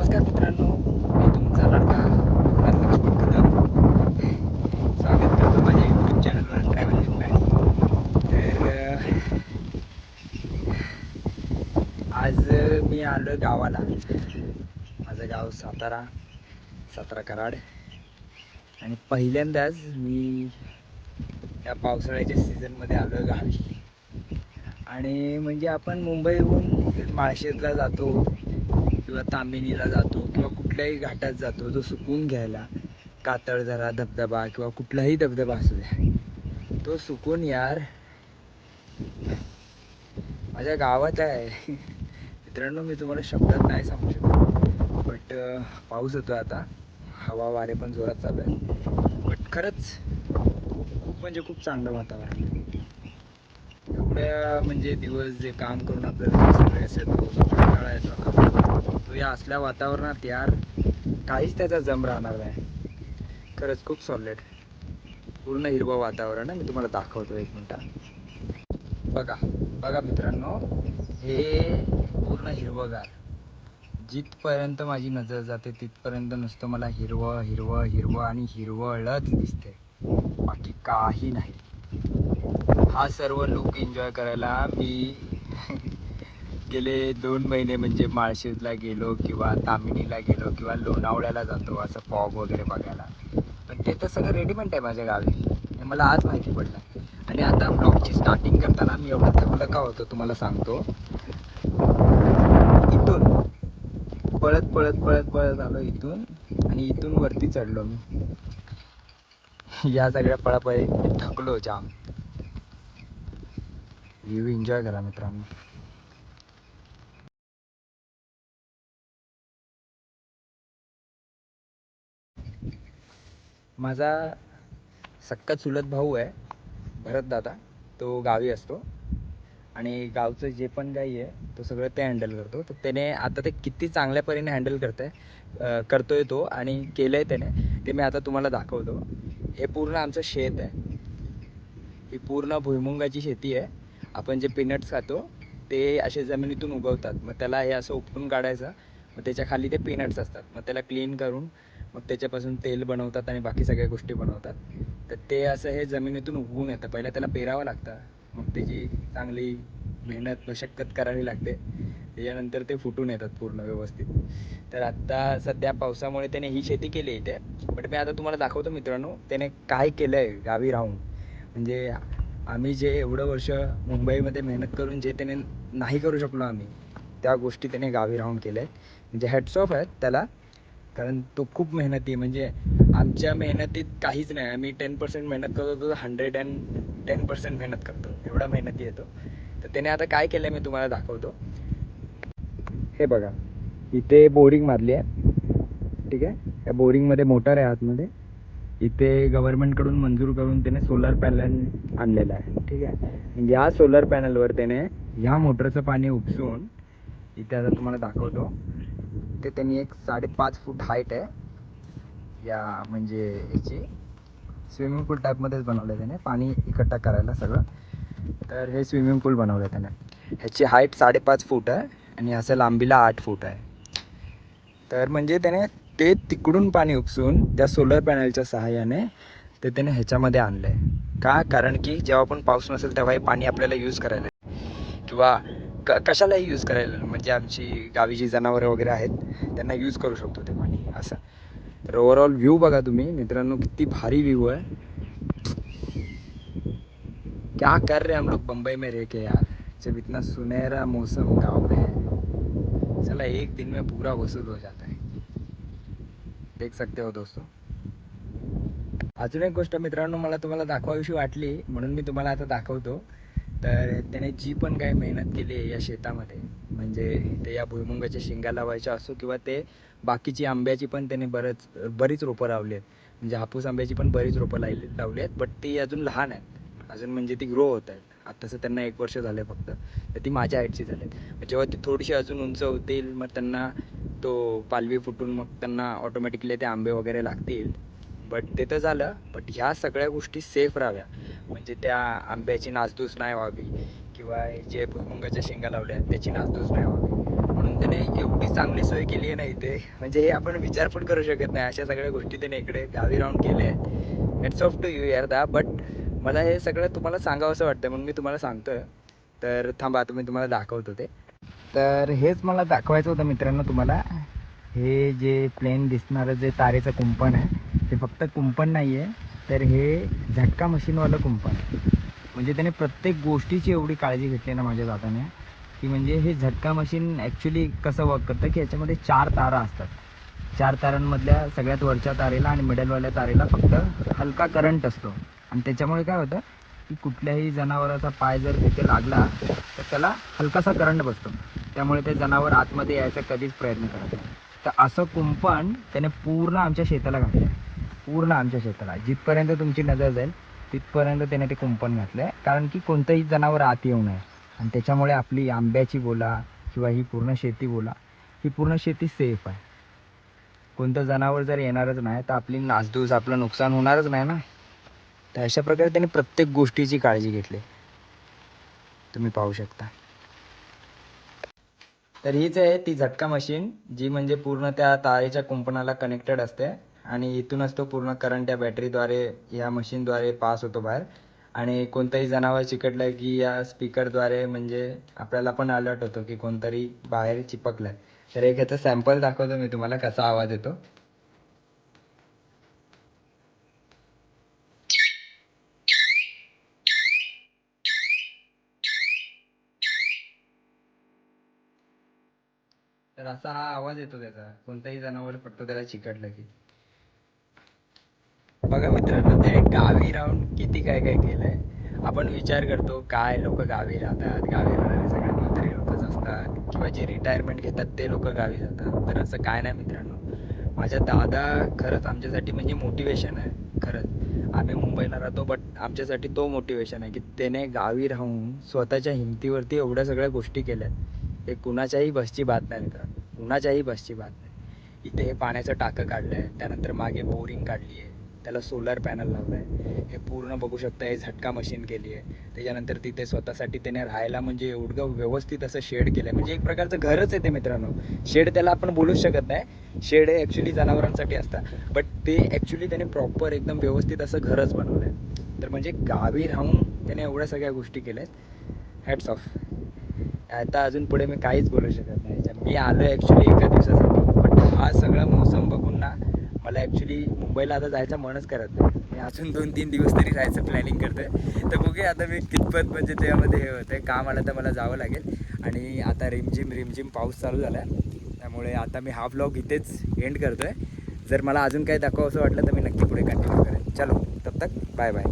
नमस्कार मित्रांनो मी तुमचा लाडका नंदकिशोर कदम स्वागत करतो माझ्या यूट्यूब चॅनलवर ट्रॅव्हल विथ तर आज मी आलो गावाला. माझं गाव सातारा सातारा कराड. आणि पहिल्यांदाच मी या पावसाळ्याच्या सीझनमध्ये आलो गावी. आणि म्हणजे आपण मुंबईहून माळशेजला जातो. किंवा तामिनीला जातो किंवा कुठल्याही घाटात जातो जो सुकून घ्यायला कातळझरा धबधबा किंवा कुठलाही धबधबा असू द्या तो सुकून यार. माझ्या गावात आहे. मित्रांनो मी तुम्हाला शब्दात नाही सांगू शकत बट पाऊस होतो आता. हवा वारे पण जोरात चालू आहे. बट खरंच खूप म्हणजे खूप चांगलं वातावरण आहे. एवढ्या म्हणजे दिवस जे काम करून आपल्याला सगळे असेल कंटाळा येतो तो या असल्या वातावरणात यार. काहीच त्याचा जम राहणार नाही. खरंच खूप सॉलिड पूर्ण हिरवं वातावरण आहे. मी तुम्हाला दाखवतो एक मिनटा. बघा बघा मित्रांनो हे पूर्ण हिरवंगार जिथपर्यंत माझी नजर जाते तिथपर्यंत नुसतं मला हिरवं हिरवं हिरवं आणि हिरवळच दिसते बाकी काही नाही. हा सर्व लुक एन्जॉय करायला मी गेले दोन महिने म्हणजे माळशेजला गेलो किंवा तामिनीला गेलो किंवा लोणावळ्याला जातो असं फॉग वगैरे बघायला. पण ते तर सगळं रेडीमेड आहे माझ्या गावी. हे मला आज माहिती पडलं. आणि आता ब्लॉगची स्टार्टिंग करताना मी एवढं थकलं का होतो तुम्हाला सांगतो. इथून पळत पळत पळत पळत आलो इथून आणि इथून वरती चढलो मी. या सगळ्या पळापळी थकलो जाम. व्ह्यू एन्जॉय करा मित्रांनो. माझा सक्का चुलत भाऊ आहे भरतदादा. तो गावी असतो. आणि गावचं जे पण काही आहे तो सगळं ते हँडल करतो. तर त्याने आता ते किती चांगल्या परीने हँडल करत आहे करतो आहे तो आणि केलं आहे त्याने ते मी आता तुम्हाला दाखवतो. हे पूर्ण आमचं शेत आहे. ही पूर्ण भुईमुंगाची शेती आहे. आपण जे पीनट्स खातो ते असे जमिनीतून उगवतात. मग त्याला हे असं उपटून काढायचं. मग त्याच्याखाली ते पीनट्स असतात. मग त्याला क्लीन करून मग त्याच्यापासून तेल बनवतात आणि बाकी सगळ्या गोष्टी बनवतात. तर ते असं हे जमिनीतून उगवून येतं. पहिलं त्याला पेरावं लागतं. मग त्याची चांगली मेहनत मशक्कत करावी लागते. त्याच्यानंतर ते फुटून येतात पूर्ण व्यवस्थित. तर आत्ता सध्या पावसामुळे त्याने ही शेती केली इथे. बट मी आता तुम्हाला दाखवतो मित्रांनो त्याने काय केलं आहे गावी राहून. म्हणजे आम्ही जे एवढं वर्ष मुंबईमध्ये मेहनत करून जे त्याने नाही करू शकलो आम्ही त्या गोष्टी त्याने गावी राहून केल्या आहेत. म्हणजे हॅट्स ऑफ आहेत त्याला. कारण तो खूप मेहनती म्हणजे आमच्या मेहनतीत काहीच नाही. आम्ही टेन पर्सेंट मेहनत करतो तो हंड्रेड अँड टेन पर्सेंट मेहनत करतो. एवढा मेहनती येतो तर त्याने आता काय केलं आहे मी तुम्हाला दाखवतो. हे बघा. इथे बोरिंग मारली आहे. ठीक आहे? या बोरिंगमध्ये मोटर आहे आतमध्ये. इथे गव्हर्नमेंटकडून मंजूर करून त्याने सोलर पॅनल आणलेला आहे. ठीक आहे? या सोलर पॅनलवर त्याने ह्या मोटरचं पाणी उपसून इथे आता तुम्हाला दाखवतो. ते त्यांनी एक साडेपाच फूट हाईट आहे. या म्हणजे याची स्विमिंग पूल टाईपमध्येच बनवलं आहे त्याने. पाणी इकट्ठा करायला सगळं. तर हे स्विमिंग पूल बनवलं आहे त्याने. ह्याची हाईट साडेपाच फूट आहे आणि असं लांबीला आठ फूट आहे. तर म्हणजे त्याने ते तिकडून पाणी उपसून त्या सोलर पॅनलच्या सहाय्याने ते त्याने ह्याच्यामध्ये आणलं आहे का? कारण की जेव्हा पण पाऊस नसेल तेव्हा हे पाणी आपल्याला यूज करायला आहे. किंवा क कशालाही यूज करायला? म्हणजे आमची गावी जी जनावरं वगैरे आहेत त्यांना यूज करू शकतो ते पाणी असं. तर ओवरऑल व्ह्यू बघा तुम्ही. मित्रांनो किती भारी व्ह्यू आहे. क्या कर रहे हम लोग? बम्बई में रह के यार. जब इतना सुनहरा मौसम गाँव में है चला एक दिन में पूरा वसूल हो जाता है. देख सकते हो दोस्तों. अजून एक गोष्ट मित्रांनो मला तुम्हाला दाखवावीशी वाटली म्हणून मी तुम्हाला आता दाखवतो. तर त्याने जी पण काही मेहनत केली आहे या शेतामध्ये म्हणजे ते या भुईमुंगाच्या शेंगा लावायच्या असो किंवा ते बाकीची आंब्याची पण त्याने बरंच बरीच रोपं लावली आहेत. म्हणजे हापूस आंब्याची पण बरीच रोपं लावली लावली आहेत बट ती अजून लहान आहेत. अजून म्हणजे ती ग्रो होत आहेत. आत्ताचं त्यांना एक वर्ष झालं आहे फक्त. तर ती माझ्या हाईटची झाली आहेत. जेव्हा ती थोडीशी अजून उंच होतील मग त्यांना तो पालवी फुटून मग त्यांना ऑटोमॅटिकली ते आंबे वगैरे लागतील. बट ते तर झालं. बट ह्या सगळ्या गोष्टी सेफ राहाव्या. म्हणजे त्या आंब्याची नासधूस नाही व्हावी. किंवा जे भुईमुंगाच्या शेंगा लावल्या आहेत त्याची नासधूस नाही व्हावी. म्हणून त्याने एवढी चांगली सोय केली आहे ना इथे. म्हणजे हे आपण विचार पण करू शकत नाही. अशा सगळ्या गोष्टी त्याने इकडे गावी राहून केल्या आहेत. इट्स ऑफ टू यू यार दा बट मला हे सगळं तुम्हाला सांगावं असं वाटतं म्हणून मी तुम्हाला सांगतोय. तर थांबा आता मी तुम्हाला दाखवतो ते. तर हेच मला दाखवायचं होतं मित्रांनो तुम्हाला. हे जे प्लेन दिसणारं जे तारेचं कुंपण आहे ते फक्त कुंपण नाही आहे तर हे झटका मशीनवालं कुंपण. म्हणजे त्याने प्रत्येक गोष्टीची एवढी काळजी घेतली ना माझ्या दादाने की म्हणजे हे झटका मशीन ॲक्च्युली कसं वर्क करतं की याच्यामध्ये चार तारा असतात. चार तारांमधल्या सगळ्यात वरच्या तारेला आणि मिडलवाल्या तारेला फक्त हलका करंट असतो. आणि त्याच्यामुळे काय होतं की कुठल्याही जनावराचा पाय जर तिथे लागला तर त्याला हलकासा करंट बसतो. त्यामुळे ते जनावर आतमध्ये यायचा कधीच प्रयत्न करत नाही. तर असं कुंपण त्याने पूर्ण आमच्या शेताला घातलं पूर्ण आमच्या शेताला जिथपर्यंत तुमची नजर जाईल तिथपर्यंत त्याने ते कुंपण घातलं आहे कारण की कोणतंही जनावर आत येऊ नये. आणि त्याच्यामुळे आपली आंब्याची बोला किंवा ही पूर्ण शेती बोला ही पूर्ण शेती सेफ आहे. कोणतं जनावर जर येणारच नाही तर आपली नासधूस आपलं नुकसान होणारच नाही ना. तर अशा प्रकारे त्याने प्रत्येक गोष्टीची काळजी घेतली. तुम्ही पाहू शकता. तर हीच आहे ती झटका मशीन जी म्हणजे पूर्ण त्या तारेच्या कुंपणाला कनेक्टेड असते. आणि इथूनच तो पूर्ण करंट या बॅटरीद्वारे या मशीनद्वारे पास होतो बाहेर. आणि कोणतंही जनावर चिकटलं की या स्पीकरद्वारे म्हणजे आपल्याला पण अलर्ट होतो की कोणतरी बाहेर चिपकलं तर एक ह्याचं सॅम्पल दाखवतो मी तुम्हाला कसा आवाज येतो. तर असा हा आवाज येतो त्याचा. कोणताही जनावर फक्त त्याला चिकटलं की. बघा मित्रांनो त्याने गावी राहून किती काय काय केलं आहे आपण विचार करतो काय लोक गावी राहतात? गावी राहणारे सगळे म्हातारे लोकच असतात. किंवा जे रिटायरमेंट घेतात ते लोक गावी जातात. तर असं काय नाही मित्रांनो. माझ्या दादा खरंच आमच्यासाठी म्हणजे मोटिवेशन आहे. खरंच. आम्ही मुंबईला राहतो बट आमच्यासाठी तो मोटिवेशन आहे की त्याने गावी राहून स्वतःच्या हिमतीवरती एवढ्या सगळ्या गोष्टी केल्यात. हे कुणाच्याही बसची बात नाही मित्रांनो. कुणाच्याही बसची बात नाही. इथे पाण्याचं टाकं काढलं आहे त्यानंतर मागे बोरिंग काढली आहे त्याला सोलर पॅनल लावलं आहे हे पूर्ण बघू शकता हे झटका मशीन केली आहे त्याच्यानंतर तिथे स्वतःसाठी त्याने राहायला म्हणजे एवढं व्यवस्थित असं शेड केलं आहे म्हणजे एक प्रकारचं घरच आहे ते मित्रांनो. शेड त्याला आपण बोलूच शकत नाही. शेड हे ॲक्च्युली जनावरांसाठी असतात. बट ते ॲक्च्युली त्याने प्रॉपर एकदम व्यवस्थित असं घरच बनवलं आहे तर म्हणजे गावी राहून त्याने एवढ्या सगळ्या गोष्टी केल्या आहेत हॅट्स ऑफ आता अजून पुढे मी काहीच बोलू शकत नाही. मी आलो ॲक्च्युली एका दिवसासाठी. बट हा सगळा मोसम बघून ना मला ॲक्च्युली मुंबईला आता जायचं मनच करत नाही. मी अजून दोन तीन दिवस तरी जायचं प्लॅनिंग करतोय. तर बघूया आता मी कितपत म्हणजे त्यामध्ये हे होतं काम आलं तर मला जावं लागेल. आणि आता रिमझिम रिमझिम पाऊस चालू झाला आहे त्यामुळे आता मी हा ब्लॉग इथेच एंड करतोय. जर मला अजून काही दाखवा असं वाटलं तर मी नक्की पुढे कंटिन्यू करेन. चलो तब तक बाय बाय